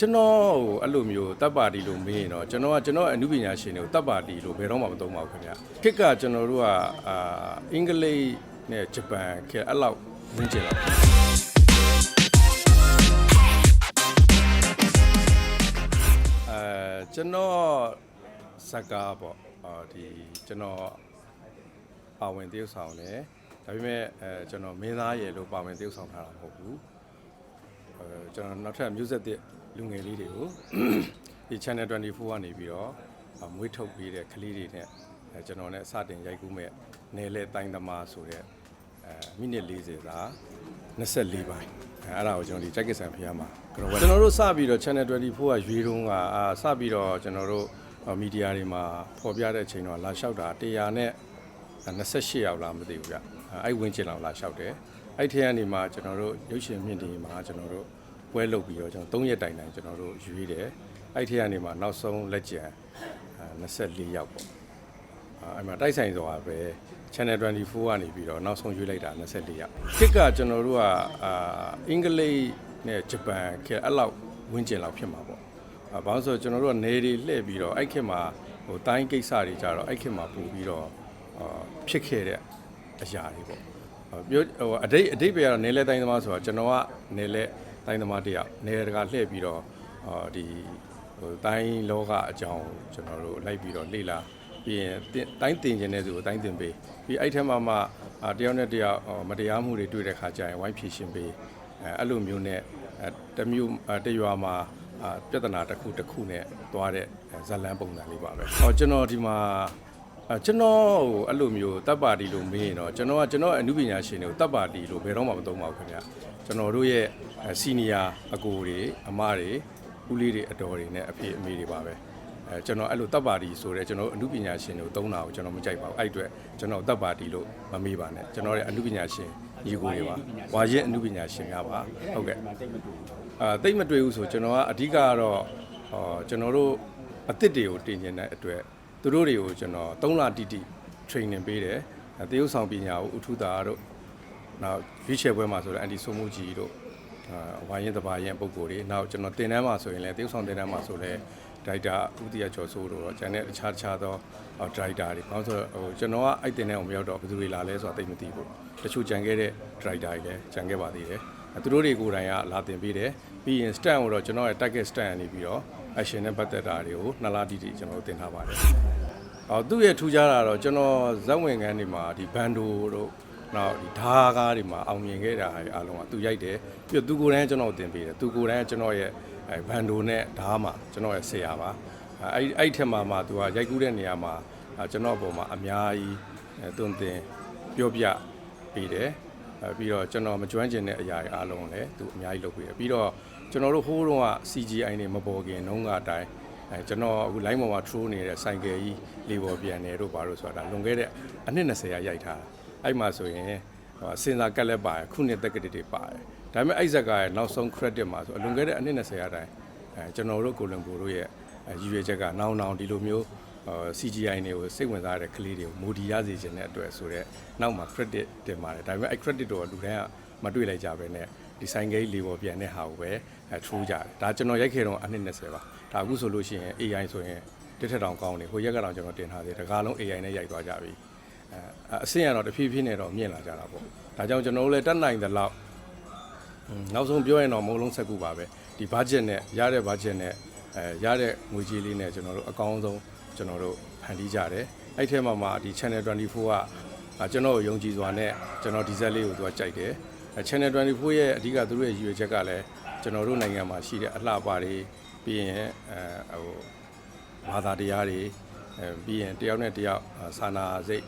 ကျွန်တော်ဟိုအဲ့လိုမျိုးတပ်ပါတီလို့မေးရင်တော့ကျွန်တော်ကကျွန်တော်အမှုပညာရှင်တွေကိုတပ်ပါတီလို့ဘယ်တော့မှမသုံးပါဘူးခင်ဗျခစ်ကကျွန်တော်တို့ကအာအင်္ဂလိပ်နဲ့ဂျပန်ခေတ်အဲ့လောက်ဝန်းကျင်လောက်အဲကျွန်တော်စကားပေါ့အာဒီကျွန်တော်ပါဝင်တရုပ်ဆောင်တယ်ဒါပေမဲ့အဲကျွန်တော်မင်းသားရေလို့ပါဝင်တရုပ်ဆောင်ထားတာမဟုတ်ဘူးအဲ ကျွန်တော်နောက်ထပ်မျိုးဆက်တဲ့လူငယ်လေးတွေကိုဒီ channel 24ကနေပြီးတော့အမွေးထုတ်ပေးတဲ့ကလေးတွေနဲ့အဲကျွန်တော်နဲ့စတင်ရိုက်ကူးမဲ့နယ်လေတိုင်းသမားဆိုတဲ့အဲမိနစ်40သာ24ပိုင်းအဲအဲ့ဒါကိုကျွန်တော်ဒီ jacket ဆန်ဖျားမှာကျွန်တော်ကျွန်တော်တို့စပြီးတော့ channel 24ကရွေးတုံးကအာစပြီးတော့ကျွန်တော်တို့မီဒီယာတွေမှာပေါ်ပြတဲ့အချိန်တော့လာလျှောက်တာ100နဲ့28ရောက်လားမသိဘူးဗျအဲ့ဝင်းကျင်လောက်လာလျှောက်တယ် အဲ့ထဲကနေမှကျွန်တော်တို့ရုပ်ရှင်မြင့်တွေမှာကျွန်တော်တို့ပွဲလုပ်ပြီးတော့ကျွန်တော်3ရက်တိုင်တိုင်ကျွန်တော်တို့ရွေးတယ်အဲ့ထဲကနေမှနောက်ဆုံးလက်ကျန်24ရောက်ပေါ့အဲ့မှာတိုက်ဆိုင်ဆိုတာပဲ channel 24ကနေပြီးတော့နောက်ဆုံးရွေးလိုက်တာ24ရောက်ခစ်ကကျွန်တော်တို့ကအာအင်္ဂလိပ်နဲ့ဂျပန်ခေတ်အဲ့လောက်ဝန်းကျင်လောက်ဖြစ်မှာပေါ့အာဘာလို့ဆိုတော့ကျွန်တော်တို့ကနေတွေလှည့်ပြီးတော့အဲ့ခေတ်မှာဟိုတိုင်းကိစ္စတွေကြတော့အဲ့ခေတ်မှာပို့ပြီးတော့အာဖြစ်ခဲ့တဲ့အရာတွေပေါ့ဟို ပြောဟိုအတိတ်အတိတ်ပဲကတော့နေလဲတိုင်းသမားဆိုတော့ကျွန်တော်ကနေလဲတိုင်းသမားတယောက်နေတကာလှည့်ပြီးတော့ဟောဒီဟိုတိုင်းလောကအကြောင်းကိုကျွန်တော်တို့လိုက်ပြီးတော့လေ့လာပြီးရင်တင်တိုင်းတင်ခြင်းတဲ့သူကိုတိုင်းတင်ပေးပြီးအဲ့ထက်မှမှအာတယောက်နဲ့တယောက်ဟောမတရားမှုတွေတွေ့တဲ့ခါကျရင်ဝိုင်းဖြေရှင်းပေးအဲအဲ့လိုမျိုးနဲ့အဲတစ်မျိုးအဲတစ်ရွာမှာအာပြဿနာတစ်ခုတစ်ခုနဲ့သွားတဲ့ဇာတ်လန်းပုံစံလေးပါပဲဟောကျွန်တော်ဒီမှာ အဲကျွန်တော်ဟိုအဲ့လိုမျိုးတပ်ပါတီလို့မေးရင်တော့ကျွန်တော်ကကျွန်တော်အမှုပညာရှင်တွေကိုတပ်ပါတီလို့ဘယ်တော့မှမသုံးပါဘူးခင်ဗျကျွန်တော်တို့ရဲ့စီနီယာအကိုတွေအမတွေဦးလေးတွေအတော်တွေနဲ့အဖေအမေတွေပါပဲအဲကျွန်တော်အဲ့လိုတပ်ပါတီဆိုတဲ့ကျွန်တော်အမှုပညာရှင်တွေကိုသုံးတာကိုကျွန်တော်မကြိုက်ပါဘူးအဲ့အတွက်ကျွန်တော်တပ်ပါတီလို့မမေးပါနဲ့ကျွန်တော်ရဲ့အမှုပညာရှင်ညီကိုတွေပါဝါရင်အမှုပညာရှင်များပါဟုတ်ကဲ့အာတိတ်မတွေ့ဘူးဆိုကျွန်တော်ကအဓိကကတော့ဟောကျွန်တော်တို့အသစ်တွေကိုတင်ကျင်တဲ့အတွက် သူတို့တွေကိုကျွန်တော်3လတိတိ training ပေးတယ်အဲတရုပ်ဆောင်ပညာကိုဥထုတာတို့နောက်ရွေးချယ်ပွဲမှာဆိုတော့အန်တီဆိုမှုကြီးတို့အာဝါရင်တဘာရင်ပုံကိုယ်တွေနောက်ကျွန်တော်တင်တန်းမှာဆိုရင်လည်းတရုပ်ဆောင်တင်တန်းမှာဆိုလည်းဒိုက်တာဦးတီရကျော်စိုးတို့တော့ကျန်တဲ့အခြားအခြားသောဒရိုက်တာတွေဘာလို့ဆိုတော့ဟိုကျွန်တော်ကအဲ့တင်တန်းကိုမရောက်တော့ဘယ်သူတွေလာလဲဆိုတာသိမသိဘူးတချို့ကြံခဲ့တဲ့ဒရိုက်တာတွေလည်းကြံခဲ့ပါသေးတယ်အဲသူတို့တွေကိုယ်တိုင်ကလာတင်ပေးတယ်ပြီးရင် stand ကိုတော့ကျွန်တော်ရဲ့ target stand နေပြီးတော့ action နဲ့ပတ်သက်တာတွေကိုနှစ်လတိတိကျွန်တော်တို့တင်ထားပါတယ်။အော်သူ့ရဲ့ထူးခြားတာတော့ကျွန်တော်ဇက်ဝင်ခန်းတွေမှာဒီဘန်ဒိုတို့နောက်ဒီဓာကားတွေမှာအောင်မြင်ခဲ့တာအားလုံးကသူရိုက်တယ်ပြီးတော့သူကိုယ်တိုင်ကျွန်တော်တင်ပေးတယ်သူကိုယ်တိုင်ကျွန်တော်ရဲ့အဲဘန်ဒိုနဲ့ဓာမှာကျွန်တော်ရဲ့ဆရာပါအဲအဲ့အဲ့ထက်မှာမှသူကရိုက်ကူးတဲ့နေရာမှာအဲကျွန်တော်အပေါ်မှာအများကြီးအဲတွင်တင်ပြောပြပေးတယ်အဲ ပြီးတော့ကျွန်တော်မကျွမ်းကျင်တဲ့အရာတွေအားလုံးလည်းသူအများကြီးလုပ်ပေးတယ်ပြီးတော့ကျွန်တော်တို့ဟိုးတုန်းက CGI နေမပေါ်ခင်နှုံးကအတိုင်းအဲကျွန်တော်အခု line ပေါ်မှာ throw နေတဲ့ဆိုင်ကယ်ကြီးလေးပေါ်ပြန်နေတို့ဘာလို့ဆိုတာလွန်ခဲ့တဲ့အနှစ်20ရာရိုက်ထားတာအဲ့မှာဆိုရင်ဟိုစင်စာကက်လက်ပါတယ်ခုနှစ်တက်ကတိတွေပါတယ်ဒါပေမဲ့အဲ့ဇက်ကရဲ့နောက်ဆုံး credit မှာဆိုအလွန်ခဲ့တဲ့အနှစ်20ရာတိုင်းအဲကျွန်တော်တို့ကိုလံဘိုတို့ရဲ့အဲရည်ရွယ်ချက်ကနောင်နောင်ဒီလိုမျိုးဟို CGI တွေကိုစိတ်ဝင်စားတဲ့ကလေးတွေကိုမိုဒီရစေခြင်းတဲ့အတွက်ဆိုတော့နောက်မှာ credit တင်ပါတယ်ဒါပေမဲ့အဲ့ credit တော့လူတိုင်းကမတွေ့လိုက်ကြပဲနဲ့ဒီဆိုင်ကိန်းလေးပေါ်ပြန်တဲ့ဟာကိုပဲအဲ true ကြတယ်ဒါကျွန်တော်ရိုက်ခဲ့တော့အနှစ်20ပါဒါအခုဆိုလို့ရှိရင် AI ဆိုရင်တစ်ထက်တောင်ကောင်းနေဟိုရက်ကတော့ကျွန်တော်တင်ထားသေးတယ်ဒါကလုံး AI နဲ့ရိုက်သွားကြပြီအဲအဆင့်ကတော့တဖြည်းဖြည်းနဲ့တော့မြင့်လာကြတာပေါ့ဒါကြောင့်ကျွန်တော်တို့လည်းတက်နိုင်တဲ့လောက်อืมနောက်ဆုံးပြောရင်တော့မုံလုံးဆက်ကူပါပဲဒီ budget နဲ့ရတဲ့ budget နဲ့အဲရတဲ့ငွေကြေးလေးနဲ့ကျွန်တော်တို့အကောင်းဆုံး ကျွန်တော်တို့ဖန်တီးကြတယ်အဲ့ထဲမှာမှဒီ channel 24ကအာကျွန်တော်ကိုယုံကြည်စွာနဲ့ကျွန်တော်ဒီဇက်လေးကိုသူကကြိုက်တယ်အဲ channel 24ရဲ့အဓိကသူတို့ရဲ့ရည်ရွယ်ချက်ကလည်းကျွန်တော်တို့နိုင်ငံမှာရှိတဲ့အလှပတွေပြီးရင်အဲဟိုဘာသာတရားတွေအဲပြီးရင်တယောက်နဲ့တယောက်အာစာနာစိတ်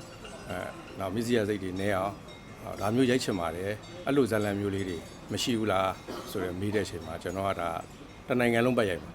အဲနောက်မစ္စည်းစိတ်တွေနဲအောင်အော်ဒါမျိုးရိုက်ချင်ပါတယ်အဲ့လိုဇာတ်လမ်းမျိုးလေးတွေမရှိဘူးလားဆိုတော့မေးတဲ့အချိန်မှာကျွန်တော်ကဒါတနိုင်ငံလုံးပတ်ရိုက်ပါ